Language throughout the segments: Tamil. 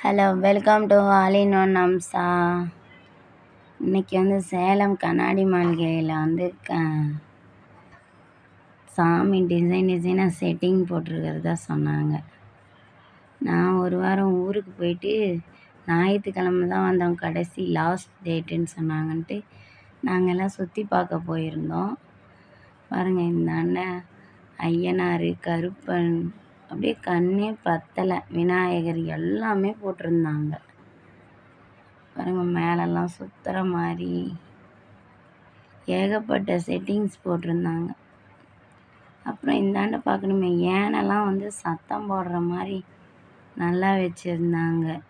Hello welcome to all in one Amsa இன்னைக்கு வந்து சேலம் கண்ணாடி மாளிகையில் வந்து க சாமி டிசைன் டிசைனாக செட்டிங் போட்டிருக்கிறதா சொன்னாங்க. நான் ஒரு வாரம் ஊருக்கு போயிட்டு ஞாயிற்றுக்கிழமை தான் வந்தோம். கடைசி லாஸ்ட் டேட்டுன்னு சொன்னாங்கன்ட்டு நாங்கள்லாம் சுற்றி பார்க்க போயிருந்தோம். பாருங்கள் இந்த அண்ணன் ஐயனார் கருப்பன் அப்படியே கண்ணே பத்தலை. விநாயகர் எல்லாமே போட்டிருந்தாங்க. பாருங்கள் மேலெல்லாம் சுற்றுற மாதிரி. ஏகப்பட்ட செட்டிங்ஸ் போட்டிருந்தாங்க. அப்புறம் இந்தாண்ட பார்க்கணுமே ஏனெல்லாம் வந்து சத்தம் போடுற மாதிரி நல்லா வச்சுருந்தாங்க.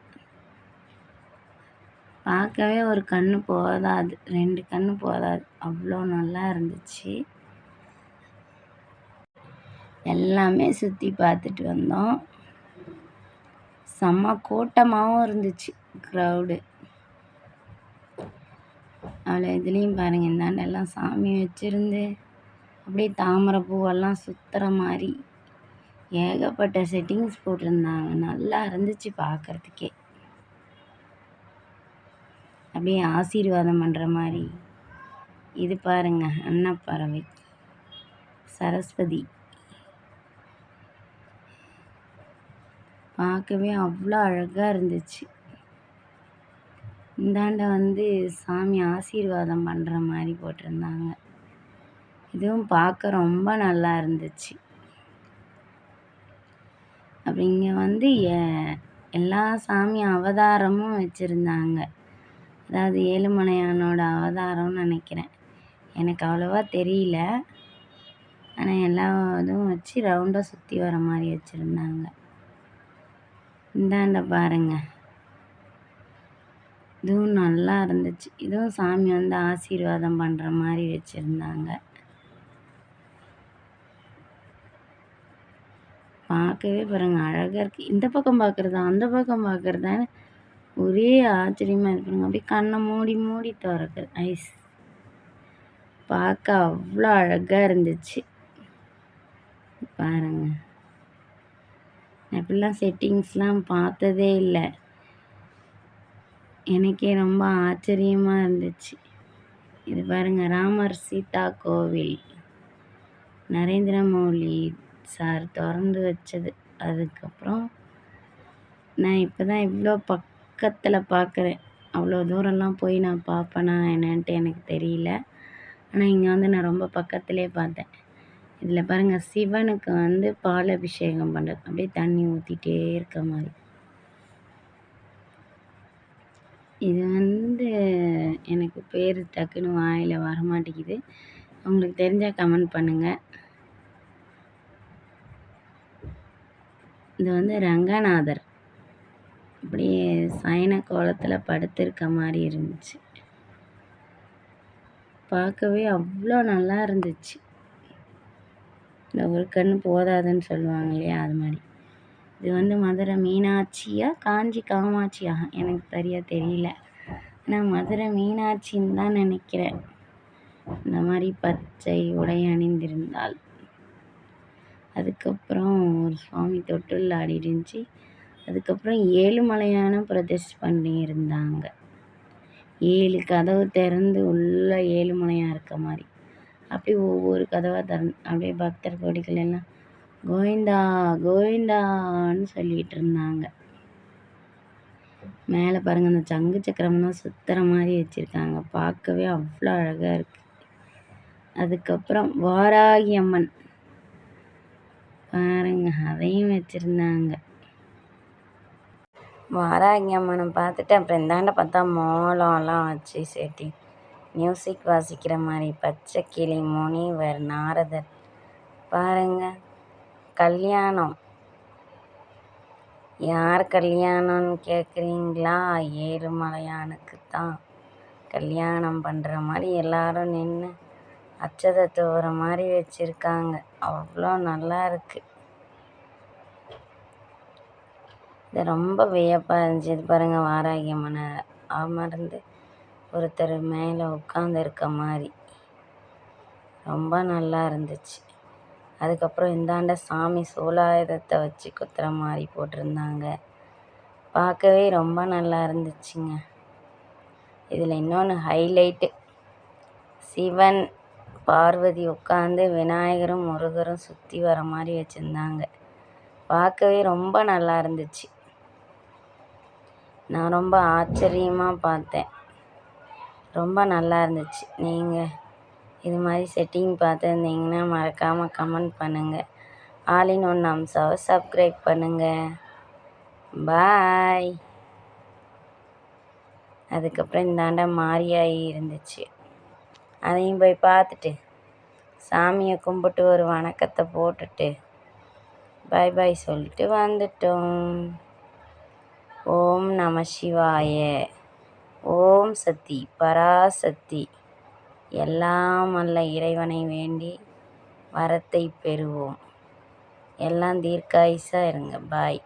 பார்க்கவே ஒரு கண்ணு போதாது ரெண்டு கண்ணு போதாது. அவ்வளோ நல்லா இருந்துச்சு. எல்லாமே சுற்றி பார்த்துட்டு வந்தோம். செம்ம கூட்டமாகவும் இருந்துச்சு க்ரௌடு அவ்வளோ இதுலேயும் பாருங்கள் இந்தாண்டெல்லாம் சாமி வச்சுருந்து அப்படியே தாமரை பூவெல்லாம் சுற்றுற மாதிரி ஏகப்பட்ட செட்டிங்ஸ் போட்டிருந்தாங்க. நல்லா இருந்துச்சு பார்க்குறதுக்கே. அப்படியே ஆசீர்வாதம் பண்ணுற மாதிரி. இது பாருங்க அன்னப்பறவை. சரஸ்வதி. பார்க்கவே அவ்வளோ அழகாக இருந்துச்சு. இந்தாண்ட வந்து சாமி ஆசீர்வாதம் பண்ணுற மாதிரி போட்டிருந்தாங்க. இதுவும் பார்க்க ரொம்ப நல்லா இருந்துச்சு. அப்படி இங்கே வந்து எல்லா சாமி அவதாரமும் வச்சுருந்தாங்க. அதாவது ஏழுமலையானோட அவதாரம்னு நினைக்கிறேன். எனக்கு அவ்வளோவா தெரியல. ஆனால் எல்லா இதுவும் வச்சு ரவுண்டாக சுற்றி வர மாதிரி வச்சுருந்தாங்க. இந்தாண்ட பாருங்க. இதுவும் நல்லா இருந்துச்சு. இதுவும் சாமி வந்து ஆசீர்வாதம் பண்ணுற மாதிரி வச்சுருந்தாங்க. பார்க்கவே பாருங்க அழகாக இருக்குது இந்த பக்கம் பார்க்குறதா? அந்த பக்கம் பார்க்குறதான்னு ஒரே ஆச்சரியமாக இருக்குங்க அப்படியே கண்ணை மூடி மூடி திறக்குது. ஐஸ். பார்க்க அவ்வளோ அழகாக இருந்துச்சு. பாருங்கள் நான் இப்படிலாம் செட்டிங்ஸ்லாம் பார்த்ததே இல்லை. எனக்கே ரொம்ப ஆச்சரியமாக இருந்துச்சு. இது பாருங்கள் ராமர் சீதா கோவில். நரேந்திர மோடி சார் திறந்து வச்சது. அதுக்கப்புறம் நான் இப்போ தான் இவ்வளோ பக்கத்தில் பார்க்குறேன் அவ்வளோ தூரம்லாம் போய் நான் பார்ப்பேனா என்னன்ட்டு எனக்கு தெரியல. ஆனால் இங்கே வந்து நான் ரொம்ப பக்கத்துலேயே பார்த்தேன். இதில் பாருங்கள் சிவனுக்கு வந்து பால் அபிஷேகம் பண்ணுறது அப்படியே தண்ணி ஊற்றிட்டே இருக்க மாதிரி. இது வந்து எனக்கு பேர் டக்குன்னு வாயில் வரமாட்டேங்குது. உங்களுக்கு தெரிஞ்சால் கமெண்ட் பண்ணுங்கள் இது வந்து ரங்கநாதர். அப்படியே சயன கோலத்தில் படுத்திருக்க மாதிரி இருந்துச்சு. பார்க்கவே அவ்வளோ நல்லா இருந்துச்சு. இந்த ஒரு கண் போதாதுன்னு சொல்லுவாங்க இல்லையா? அது மாதிரி. இது வந்து மதுரை மீனாட்சியா? காஞ்சி காமாட்சியா எனக்கு சரியாக தெரியல. ஆனால் மதுரை மீனாட்சின்னு தான் நினைக்கிறேன். இந்த மாதிரி பச்சை உடை அணிந்திருந்தால். அதுக்கப்புறம் ஒரு சுவாமி தொட்டில் ஆடி இருந்துச்சு அதுக்கப்புறம் ஏழுமலையான பிரதிஷ்ட பண்ணியிருந்தாங்க ஏழு கதவு திறந்து உள்ள ஏழுமலையாக இருக்க மாதிரி. அப்படியே ஒவ்வொரு கதவாக திறந்து அப்படியே பக்தர் கோடிகள் எல்லாம் கோவிந்தா கோவிந்தான்னு சொல்லிகிட்டு இருந்தாங்க. மேலே பாருங்கள் அந்த சங்கு சக்கரம்லாம் சுத்துற மாதிரி வச்சுருக்காங்க. பார்க்கவே அவ்வளோ அழகாக இருக்குது அதுக்கப்புறம் வாராகி அம்மன். பாருங்க அதையும் வச்சுருந்தாங்க. வாராகி அம்மனை பார்த்துட்டு அப்புறம் இந்தாண்ட பார்த்தா மோளம்லாம் வச்சு செட்டிங். மியூசிக் வாசிக்கிற மாதிரி பச்சை கிளி முனிவர் நாரதர். பாருங்க. கல்யாணம். யார் கல்யாணம்னு கேட்குறீங்களா ஏழுமலையானுக்கு தான் கல்யாணம் பண்ணுற மாதிரி எல்லாரும் நின்று அச்சதை தோற மாதிரி வச்சுருக்காங்க. அவ்வளோ நல்லா இருக்குது இது ரொம்ப வியப்பாக இருந்துச்சு. இது பாருங்கள் வாராகியம்மனை அமர்ந்து ஒருத்தர் மேலே உட்காந்துருக்க மாதிரி ரொம்ப நல்லா இருந்துச்சு. அதுக்கப்புறம் இந்தாண்ட சாமி சூலாயுதத்தை வச்சு குத்துற மாதிரி போட்டிருந்தாங்க. பார்க்கவே ரொம்ப நல்லா இருந்துச்சுங்க. இதில் இன்னொன்று ஹைலைட்டு. சிவன் பார்வதி உட்காந்து விநாயகரும் முருகரும் சுற்றி வர மாதிரி வச்சுருந்தாங்க. பார்க்கவே ரொம்ப நல்லா இருந்துச்சு. நான் ரொம்ப ஆச்சரியமாக பார்த்தேன். ரொம்ப நல்லா இருந்துச்சு. நீங்கள் இது மாதிரி செட்டிங் பார்த்துருந்தீங்கன்னா மறக்காமல் கமெண்ட் பண்ணுங்கள் ஆலின் ஒன் அம்சாவை சப்ஸ்கிரைப் பண்ணுங்கள் பாய் அதுக்கப்புறம் இந்தாண்ட மாரியாயி இருந்துச்சு. அதையும் போய் பார்த்துட்டு சாமியை கும்பிட்டு ஒரு வணக்கத்தை போட்டுட்டு பாய் பாய் சொல்லிட்டு வந்துட்டோம். ஓம் நம சிவாய. ஓம் சக்தி பராசக்தி. எல்லாம் அல்ல இறைவனை வேண்டி வரத்தை பெறுவோம். எல்லாம் தீர்க்காயுசாக இருங்க. பாய்.